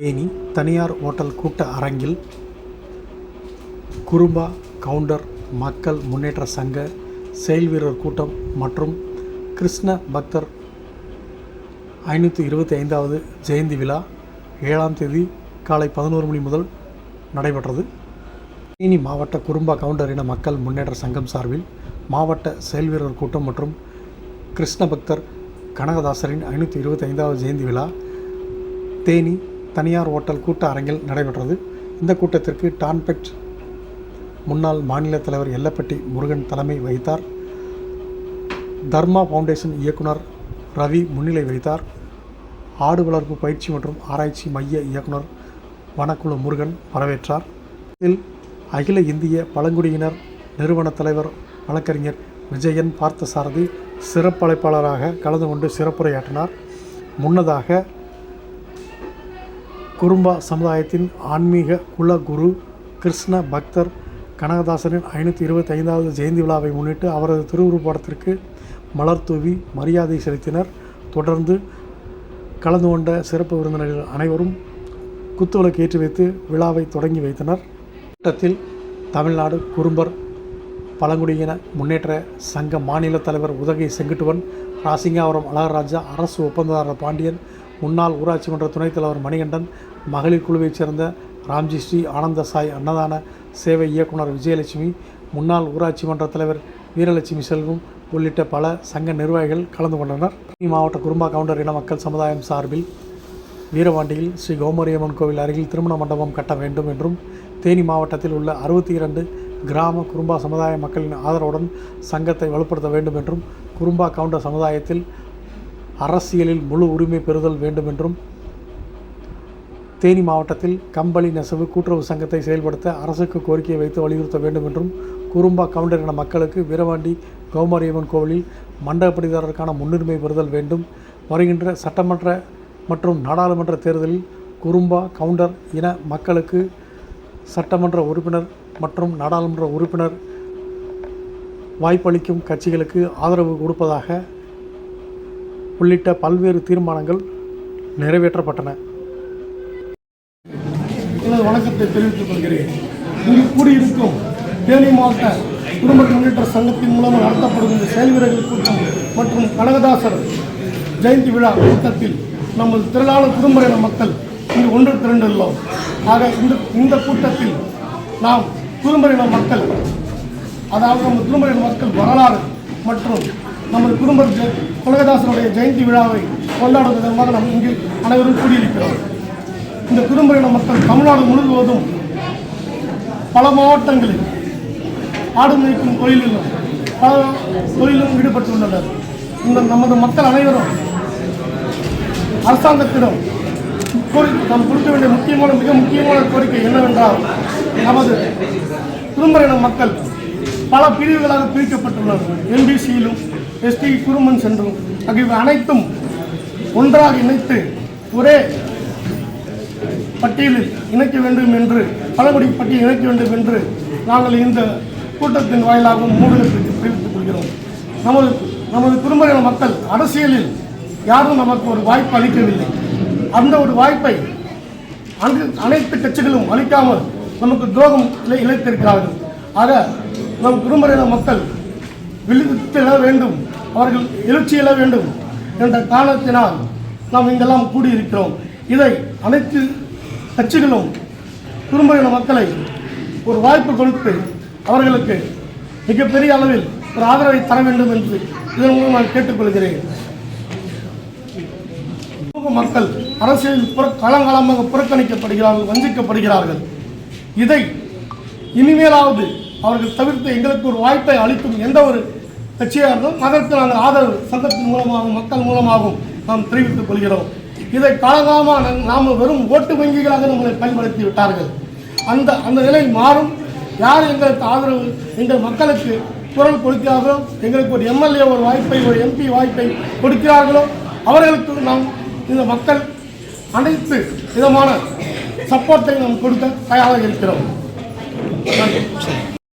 தேனி தனியார் ஓட்டல் கூட்ட அரங்கில் குறும்பா கவுண்டர் மக்கள் முன்னேற்ற சங்க செயல்வீரர் கூட்டம் மற்றும் கிருஷ்ண பக்தர் ஐநூற்றி இருபத்தி ஐந்தாவது ஜெயந்தி விழா ஏழாம் தேதி காலை பதினோரு மணி முதல் நடைபெற்றது. தேனி மாவட்ட குறும்பா கவுண்டர் இன மக்கள் முன்னேற்ற சங்கம் சார்பில் மாவட்ட செயல்வீரர் கூட்டம் மற்றும் கிருஷ்ண பக்தர் கனகதாசரின் ஐநூற்றி இருபத்தி ஐந்தாவது ஜெயந்தி விழா தேனி தனியார் ஓட்டல் கூட்ட அரங்கில் நடைபெற்றது. இந்த கூட்டத்திற்கு டான்பெட் முன்னாள் மாநில தலைவர் எல்லப்பட்டி முருகன் தலைமை வகித்தார். தர்மா ஃபவுண்டேஷன் இயக்குனர் ரவி முன்னிலை வகித்தார். ஆடு வளர்ப்பு பயிற்சி மற்றும் ஆராய்ச்சி மைய இயக்குனர் வனக்குழு முருகன் வரவேற்றார். இதில் அகில இந்திய பழங்குடியினர் நிறுவன தலைவர் வழக்கறிஞர் விஜயன் பார்த்தசாரதி சிறப்பழைப்பாளராக கலந்து கொண்டு சிறப்புரையாற்றினார். முன்னதாக குறும்பா சமுதாயத்தின் ஆன்மீக குல குரு கிருஷ்ண பக்தர் கனகதாசரின் ஐநூற்றி இருபத்தி ஐந்தாவது ஜெயந்தி விழாவை முன்னிட்டு அவரது திருவுருப்படத்திற்கு மலர் தூவி மரியாதை செலுத்தினர். தொடர்ந்து கலந்து கொண்ட சிறப்பு விருந்தினர்கள் அனைவரும் குத்துவிளக்கு ஏற்றி வைத்து விழாவை தொடங்கி வைத்தனர். கூட்டத்தில் தமிழ்நாடு குறும்பர் பழங்குடியின முன்னேற்ற சங்க மாநில தலைவர் உதகை செங்குட்டுவன் ராசிங்காவரம் அழகராஜா அரசு ஒப்பந்ததாரர் பாண்டியன் முன்னாள் ஊராட்சி மன்ற துணைத் தலைவர் மணிகண்டன் மகளிர் குழுவைச் சேர்ந்த ராம்ஜி ஸ்ரீ ஆனந்த சாய் அன்னதான சேவை இயக்குனர் விஜயலட்சுமி முன்னாள் ஊராட்சி மன்ற தலைவர் வீரலட்சுமி செல்வம் உள்ளிட்ட பல சங்க நிர்வாகிகள் கலந்து கொண்டனர். தேனி மாவட்ட குறும்பா கவுண்டர் இன மக்கள் சமுதாயம் சார்பில் வீரவாண்டியில் ஸ்ரீ கௌமரியம்மன் கோவில் அருகில் திருமண மண்டபம் கட்ட வேண்டும் என்றும் தேனி மாவட்டத்தில் உள்ள அறுபத்தி இரண்டு கிராம குறும்பா சமுதாய மக்களின் ஆதரவுடன் சங்கத்தை வலுப்படுத்த வேண்டும் என்றும் குறும்பா கவுண்டர் சமுதாயத்தில் அரசியலில் முழு உரிமை பெறுதல் வேண்டும் என்றும் தேனி மாவட்டத்தில் கம்பளி நெசவு கூட்டுறவு சங்கத்தை செயல்படுத்த அரசுக்கு கோரிக்கையை வைத்து வலியுறுத்த வேண்டும் என்றும் குறும்பா கவுண்டர் என மக்களுக்கு வீரவாண்டி கௌமாரியம்மன் கோவிலில் மண்டபப்படிதாரருக்கான முன்னுரிமை பெறுதல் வேண்டும். வருகின்ற சட்டமன்ற மற்றும் நாடாளுமன்ற தேர்தலில் குறும்பா கவுண்டர் இன மக்களுக்கு சட்டமன்ற உறுப்பினர் மற்றும் நாடாளுமன்ற உறுப்பினர் வாய்ப்பளிக்கும் கட்சிகளுக்கு ஆதரவு கொடுப்பதாக உள்ளிட்ட பல்வேறு தீர்மானங்கள் நிறைவேற்றப்பட்டன. வணக்கத்தை தெரிவித்துக் கொள்கிறேன். இங்கு கூடியிருக்கும் தேனி மாவட்ட குடும்ப முன்னேற்ற சங்கத்தின் மூலம் நடத்தப்படும் இந்த செயல்வீரர்கள் கூட்டம் மற்றும் கனகதாசர் ஜெயந்தி விழா கூட்டத்தில் நமது திரளான குடும்பரின மக்கள் இங்கு ஒன்று திரண்டுள்ளோம். ஆக இந்த இந்த கூட்டத்தில் நாம் குடும்பரின மக்கள் அதாவது நம்ம குடும்பரின மக்கள் வரலாறு மற்றும் நமது குடும்ப உலகதாசனுடைய ஜெயந்தி விழாவை கொண்டாடும் விதமாக நாம் இங்கு அனைவரும் கூடியிருக்கிறோம். இந்த குடும்பரின மக்கள் தமிழ்நாடு முழுவதும் பல மாவட்டங்களில் ஆடு மேய்க்கும் தொழிலிலும் பல தொழிலும் ஈடுபட்டுள்ளனர். இந்த நமது மக்கள் அனைவரும் அரசாங்கத்திடம் கோரி நாம் கொடுக்க வேண்டிய முக்கியமான மிக முக்கியமான கோரிக்கை என்னவென்றால் நமது குடும்பரின மக்கள் பல பிரிவுகளாக பிரிக்கப்பட்டுள்ளனர். எம்பிசியிலும் எஸ்டி குருமன் சென்றும் ஆகியவை அனைத்தும் ஒன்றாக இணைத்து ஒரே பட்டியலில் இணைக்க வேண்டும் என்று பழங்குடி பட்டியல் இணைக்க வேண்டும் என்று நாங்கள் இந்த கூட்டத்தின் வாயிலாகவும் மூடலுக்கு தெரிவித்துக் கொள்கிறோம். நமது நமது குடும்ப மக்கள் அரசியலில் யாரும் நமக்கு ஒரு வாய்ப்பு அளிக்கவில்லை. அந்த ஒரு வாய்ப்பை அங்கு அனைத்து கட்சிகளும் அளிக்காமல் நமக்கு துரோகம் இழைத்திருக்கிறார்கள். ஆக நம் குடும்ப மக்கள் விழித்திட வேண்டும். அவர்கள் எழுச்சி எழ வேண்டும் என்ற காரணத்தினால் நாம் இங்கெல்லாம் கூடியிருக்கிறோம். இதை அனைத்து கட்சிகளும் குடும்ப மக்களை ஒரு வாய்ப்பு கொடுத்து அவர்களுக்கு மிகப்பெரிய அளவில் ஒரு ஆதரவை தர வேண்டும் என்று இதன் மூலம் நான் கேட்டுக்கொள்கிறேன். சமூக மக்கள் அரசியலில் புற காலங்காலமாக புறக்கணிக்கப்படுகிறார்கள் வஞ்சிக்கப்படுகிறார்கள். இதை இனிமேலாவது அவர்கள் தவிர்த்து எங்களுக்கு ஒரு வாய்ப்பை அளிக்கும் எந்த ஒரு கட்சியாக இருந்தோம் அதற்கு ஆதரவு சங்கத்தின் மூலமாகவும் மக்கள் மூலமாகவும் நாம் தெரிவித்துக் கொள்கிறோம். இதை காலகாலமாக நாம் வெறும் ஓட்டு வங்கிகளாக நம்மளை பயன்படுத்தி விட்டார்கள். அந்த அந்த நிலை மாறும். யார் எங்களுக்கு ஆதரவு? எங்கள் மக்களுக்கு குரல் கொடுக்கிறார்களோ எங்களுக்கு ஒரு எம்எல்ஏ ஒரு வாய்ப்பை ஒரு எம்பி வாய்ப்பை கொடுக்கிறார்களோ அவர்களுக்கு நாம் இந்த மக்கள் அனைத்து விதமான சப்போர்ட்டை நாம் கொடுக்க தயாராக இருக்கிறோம். நன்றி.